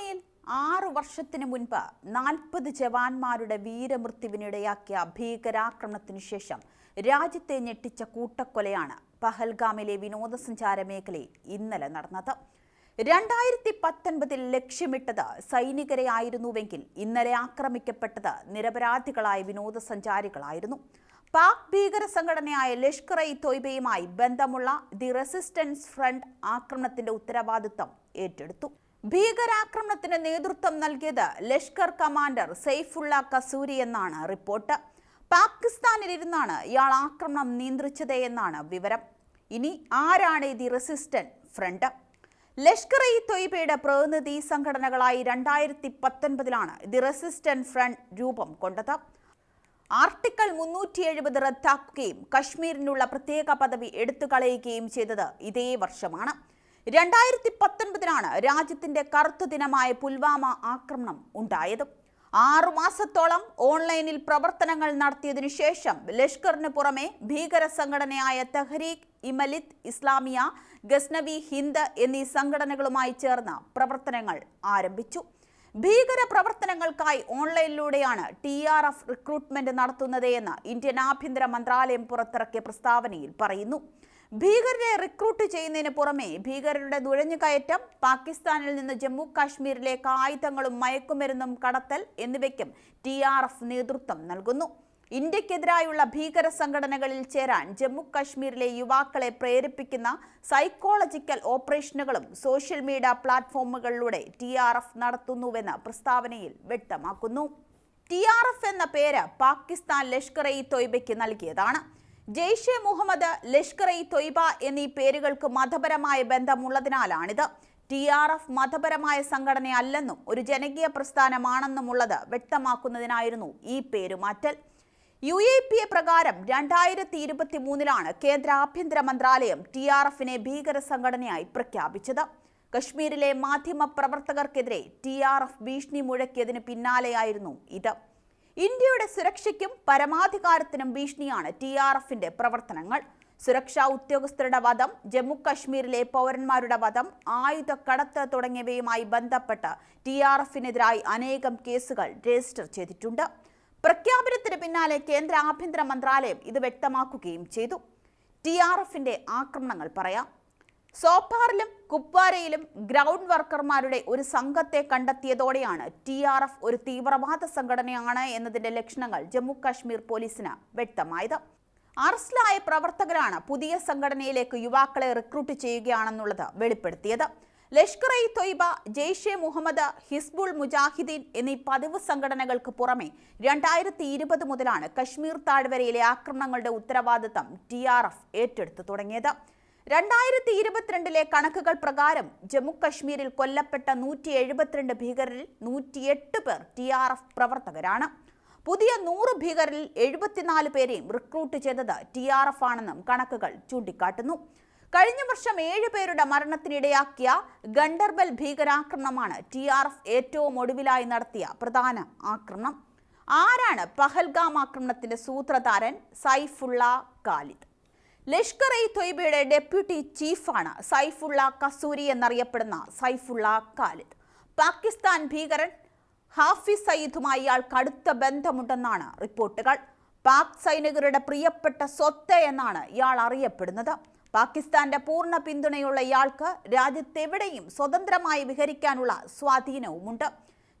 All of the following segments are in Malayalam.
പഹൽഗാമയിൽ ആറു വർഷത്തിനു മുൻപ് നാൽപ്പത് ജവാന്മാരുടെ വീരമൃത്യുവിനിടയാക്കിയ ഭീകരാക്രമണത്തിനു ശേഷം രാജ്യത്തെ ഞെട്ടിച്ച കൂട്ടക്കൊലയാണ് പഹൽഗാമിലെ വിനോദസഞ്ചാര മേഖലയിൽ ഇന്നലെ നടന്നത്. രണ്ടായിരത്തി പത്തൊൻപതിൽ ലക്ഷ്യമിട്ടത് സൈനികരെ ആയിരുന്നുവെങ്കിൽ ഇന്നലെ ആക്രമിക്കപ്പെട്ടത് നിരപരാധികളായ വിനോദസഞ്ചാരികളായിരുന്നു. പാക് ഭീകര സംഘടനയായ ലഷ്കർ ഇ തോയ്ബയുമായി ബന്ധമുള്ള ദി റെസിസ്റ്റൻസ് ഫ്രണ്ട് ആക്രമണത്തിന്റെ ഉത്തരവാദിത്തം ഏറ്റെടുത്തു. ഭീകരാക്രമണത്തിന് നേതൃത്വം നൽകിയത് ലഷ്കർ കമാൻഡർ സെയ്ഫുള്ള കസൂരി എന്നാണ് റിപ്പോർട്ട്. പാകിസ്ഥാനിലിരുന്നാണ് ഇയാൾ ആക്രമണം നിയന്ത്രിച്ചത് എന്നാണ് വിവരം. ഇനി ആരാണ് the resistant front? Lashkar e തൊയ്ബയുടെ പ്രതിനിധി സംഘടനകളായി രണ്ടായിരത്തി പത്തൊൻപതിലാണ് ദി റെസിസ്റ്റന്റ് ഫ്രണ്ട് രൂപം കൊണ്ടത്. ആർട്ടിക്കിൾ മുന്നൂറ്റി എഴുപത് റദ്ദാക്കുകയും കശ്മീരിനുള്ള പ്രത്യേക പദവി എടുത്തു കളയുകയും ചെയ്തത് ഇതേ വർഷമാണ്. രണ്ടായിരത്തി പത്തൊൻപതിനാണ് രാജ്യത്തിന്റെ കറുത്ത ദിനമായ പുൽവാമ ആക്രമണം ഉണ്ടായത്. ആറു മാസത്തോളം ഓൺലൈനിൽ പ്രവർത്തനങ്ങൾ നടത്തിയതിനു ശേഷം ലഷ്കറിന് പുറമെ ഭീകര സംഘടനയായ തെഹ്രീഖ് ഇമലിത് ഇസ്ലാമിയ ഗസ്നവി ഹിന്ദ് എന്നീ സംഘടനകളുമായി ചേർന്ന് പ്രവർത്തനങ്ങൾ ആരംഭിച്ചു. ഭീകര പ്രവർത്തനങ്ങൾക്കായി ഓൺലൈനിലൂടെയാണ് ടി ആർ എഫ് റിക്രൂട്ട്മെന്റ് നടത്തുന്നത് എന്ന് ഇന്ത്യൻ ആഭ്യന്തര മന്ത്രാലയം പുറത്തിറക്കിയ പ്രസ്താവനയിൽ പറയുന്നു. ഭീകരരെ റിക്രൂട്ട് ചെയ്യുന്നതിന് പുറമെ ഭീകരരുടെ നുഴഞ്ഞുകയറ്റം പാകിസ്ഥാനിൽ നിന്ന് ജമ്മു കാശ്മീരിലേക്ക് ആയുധങ്ങളും മയക്കുമരുന്നും കടത്തൽ എന്നിവയ്ക്കും ടി ആർ എഫ് നേതൃത്വം നൽകുന്നു. ഇന്ത്യക്കെതിരായുള്ള ഭീകര സംഘടനകളിൽ ചേരാൻ ജമ്മു കാശ്മീരിലെ യുവാക്കളെ പ്രേരിപ്പിക്കുന്ന സൈക്കോളജിക്കൽ ഓപ്പറേഷനുകളും സോഷ്യൽ മീഡിയ പ്ലാറ്റ്ഫോമുകളിലൂടെ ടി ആർ എഫ് നടത്തുന്നുവെന്ന് പ്രസ്താവനയിൽ വ്യക്തമാക്കുന്നു. ടി ആർ എഫ് എന്ന പേര് പാകിസ്ഥാൻ ലഷ്കർ ഇ തൊയ്ബയ്ക്ക് നൽകിയതാണ്. ജെയ്ഷെ മുഹമ്മദ് ലഷ്കർ ഇ തൊയ്ബ എന്നീ പേരുകൾക്ക് മതപരമായ ബന്ധമുള്ളതിനാലാണിത്. ടി ആർ എഫ് മതപരമായ സംഘടനയല്ലെന്നും ഒരു ജനകീയ പ്രസ്ഥാനമാണെന്നുമുള്ളത് വ്യക്തമാക്കുന്നതിനായിരുന്നു ഈ പേരുമാറ്റൽ. യു എ പി എ പ്രകാരം രണ്ടായിരത്തി ഇരുപത്തി മൂന്നിലാണ് കേന്ദ്ര ആഭ്യന്തര മന്ത്രാലയം ടി ആർ എഫിനെ ഭീകര സംഘടനയായി പ്രഖ്യാപിച്ചത്. കശ്മീരിലെ മാധ്യമ പ്രവർത്തകർക്കെതിരെ ടി ആർ എഫ് ഭീഷണി മുഴക്കിയതിന് പിന്നാലെയായിരുന്നു ഇത്. ഇന്ത്യയുടെ സുരക്ഷയ്ക്കും പരമാധികാരത്തിനും ഭീഷണിയാണ് ടി ആർ എഫിന്റെ പ്രവർത്തനങ്ങൾ. സുരക്ഷാ ഉദ്യോഗസ്ഥരുടെ വധം ജമ്മു കശ്മീരിലെ പൗരന്മാരുടെ വധം ആയുധ കടത്ത് തുടങ്ങിയവയുമായി ബന്ധപ്പെട്ട് ടി ആർ എഫിനെതിരായി അനേകം കേസുകൾ രജിസ്റ്റർ ചെയ്തിട്ടുണ്ട്. പ്രഖ്യാപനത്തിന് പിന്നാലെ കേന്ദ്ര ആഭ്യന്തര മന്ത്രാലയം ഇത് വ്യക്തമാക്കുകയും ചെയ്തു. ടി ആർ എഫിന്റെ ആക്രമണങ്ങൾ പറയാം. സോപ്പാറിലും കുപ്വാരയിലും ഗ്രൗണ്ട് വർക്കർമാരുടെ ഒരു സംഘത്തെ കണ്ടെത്തിയതോടെയാണ് ടി ആർ എഫ് ഒരു തീവ്രവാദ സംഘടനയാണ് എന്നതിന്റെ ലക്ഷണങ്ങൾ ജമ്മു കാശ്മീർ പോലീസിന് വ്യക്തമായത്. അറസ്റ്റിലായ പ്രവർത്തകരാണ് പുതിയ സംഘടനയിലേക്ക് യുവാക്കളെ റിക്രൂട്ട് ചെയ്യുകയാണെന്നുള്ളത് വെളിപ്പെടുത്തിയത്. ലഷ്കർ ഇ തൊയ്ബ ജെയ്ഷെ മുഹമ്മദ് ഹിസ്ബുൾ മുജാഹിദീൻ എന്നീ പതിവ് സംഘടനകൾക്ക് പുറമെ രണ്ടായിരത്തി ഇരുപത് മുതലാണ് കശ്മീർ താഴ്വരയിലെ ആക്രമണങ്ങളുടെ ഉത്തരവാദിത്തം ടി ആർ എഫ് ഏറ്റെടുത്തു തുടങ്ങിയത്. രണ്ടായിരത്തി ഇരുപത്തിരണ്ടിലെ കണക്കുകൾ പ്രകാരം ജമ്മു കശ്മീരിൽ കൊല്ലപ്പെട്ട നൂറ്റി എഴുപത്തിരണ്ട് ഭീകരരിൽ നൂറ്റിയെട്ട് പേർ ടി ആർ എഫ് പ്രവർത്തകരാണ്. പുതിയ നൂറ് ഭീകരരിൽ എഴുപത്തിനാല് പേരെയും റിക്രൂട്ട് ചെയ്തത് ടി ആർ എഫ് ആണെന്നും കണക്കുകൾ ചൂണ്ടിക്കാട്ടുന്നു. കഴിഞ്ഞ വർഷം ഏഴ് പേരുടെ മരണത്തിനിടയാക്കിയ ഗണ്ടർബൽ ഭീകരാക്രമണമാണ് ടി ആർ എഫ് ഏറ്റവും ഒടുവിലായി നടത്തിയ പ്രധാന ആക്രമണം. ആരാണ് പഹൽഗാം ആക്രമണത്തിന്റെ സൂത്രധാരൻ? സൈഫുള്ള ഖാലിദ്. ലഷ്കർ ഇ തൊയ്ബയുടെ ഡെപ്യൂട്ടി ചീഫാണ് സൈഫുള്ള കസൂരി എന്നറിയപ്പെടുന്ന സൈഫുള്ള ഖാലിദ്. പാകിസ്ഥാൻ ഭീകരൻ ഹാഫിസ് സയ്യിദുമായി ഇയാൾ കടുത്ത ബന്ധമുണ്ടെന്നാണ് റിപ്പോർട്ടുകൾ. പാക് സൈനികരുടെ പ്രിയപ്പെട്ട സ്വത്ത് എന്നാണ് ഇയാൾ അറിയപ്പെടുന്നത്. പാകിസ്ഥാന്റെ പൂർണ പിന്തുണയുള്ള ഇയാൾക്ക് രാജ്യത്തെവിടെയും സ്വതന്ത്രമായി വിഹരിക്കാനുള്ള സ്വാധീനവുമുണ്ട്.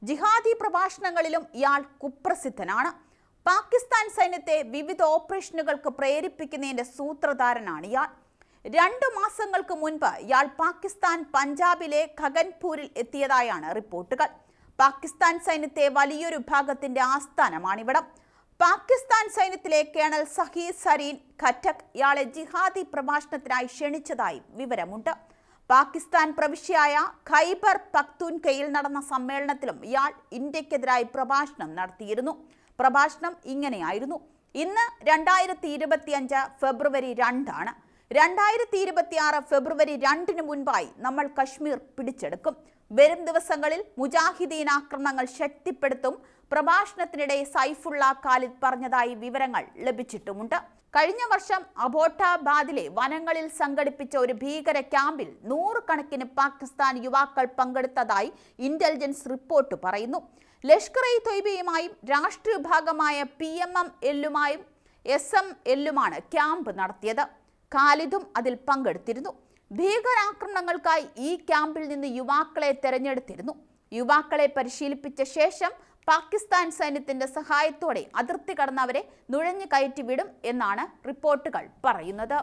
ജിഹാദി പ്രഭാഷണങ്ങളിലും ഇയാൾ കുപ്രസിദ്ധനാണ്. പാകിസ്ഥാൻ സൈന്യത്തെ വിവിധ ഓപ്പറേഷനുകൾക്ക് പ്രേരിപ്പിക്കുന്നതിന്റെ സൂത്രധാരനാണ് ഇയാൾ. രണ്ടു മാസങ്ങൾക്ക് മുൻപ് ഇയാൾ പാകിസ്ഥാൻ പഞ്ചാബിലെ ഖഗൻപൂരിൽ എത്തിയതായാണ് റിപ്പോർട്ടുകൾ. പാകിസ്ഥാൻ സൈന്യത്തെ വലിയൊരു ഭാഗത്തിന്റെ ആസ്ഥാനമാണിവിടം. പാകിസ്ഥാൻ സൈന്യത്തിലെ കേണൽ സഹീ സരീൻ ഖറ്റക് ഇയാളെ ജിഹാദി പ്രഭാഷണത്തിനായി ക്ഷണിച്ചതായും വിവരമുണ്ട്. പാകിസ്ഥാൻ പ്രവിശ്യയായ ഖൈബർ പക്തൂൻകയിൽ നടന്ന സമ്മേളനത്തിലും ഇയാൾ ഇന്ത്യക്കെതിരായി പ്രഭാഷണം നടത്തിയിരുന്നു. പ്രഭാഷണം ഇങ്ങനെയായിരുന്നു. ഇന്ന് രണ്ടായിരത്തി ഇരുപത്തി അഞ്ച് ഫെബ്രുവരി രണ്ടാണ്. രണ്ടായിരത്തി ഇരുപത്തി ആറ് ഫെബ്രുവരി രണ്ടിന് മുൻപായി നമ്മൾ കശ്മീർ പിടിച്ചെടുക്കും. വരും ദിവസങ്ങളിൽ മുജാഹിദീൻ ആക്രമണങ്ങൾ ശക്തിപ്പെടുത്തും. പ്രഭാഷണത്തിനിടെ സൈഫുള്ള ഖാലിദ് പറഞ്ഞതായി വിവരങ്ങൾ ലഭിച്ചിട്ടുമുണ്ട്. കഴിഞ്ഞ വർഷം അബോട്ടാബാദിലെ വനങ്ങളിൽ സംഘടിപ്പിച്ച ഒരു ഭീകര ക്യാമ്പിൽ നൂറുകണക്കിന് പാകിസ്ഥാൻ യുവാക്കൾ പങ്കെടുത്തതായി ഇന്റലിജൻസ് റിപ്പോർട്ട് പറയുന്നു. ലഷ്കർ ഇ തൊയ്ബയുമായും രാഷ്ട്രീയ വിഭാഗമായ പി എം എം എല്ലുമായും എസ് എം എല്ലുമാണ് ക്യാമ്പ് നടത്തിയത്. ഖാലിദും അതിൽ പങ്കെടുത്തിരുന്നു. ഭീകരാക്രമണങ്ങൾക്കായി ഈ ക്യാമ്പിൽ നിന്ന് യുവാക്കളെ തെരഞ്ഞെടുത്തിരുന്നു. യുവാക്കളെ പരിശീലിപ്പിച്ച ശേഷം പാകിസ്ഥാൻ സൈന്യത്തിന്റെ സഹായത്തോടെ അതിർത്തി കടന്നവരെ നുഴഞ്ഞു കയറ്റിവിടും എന്നാണ് റിപ്പോർട്ടുകൾ പറയുന്നത്.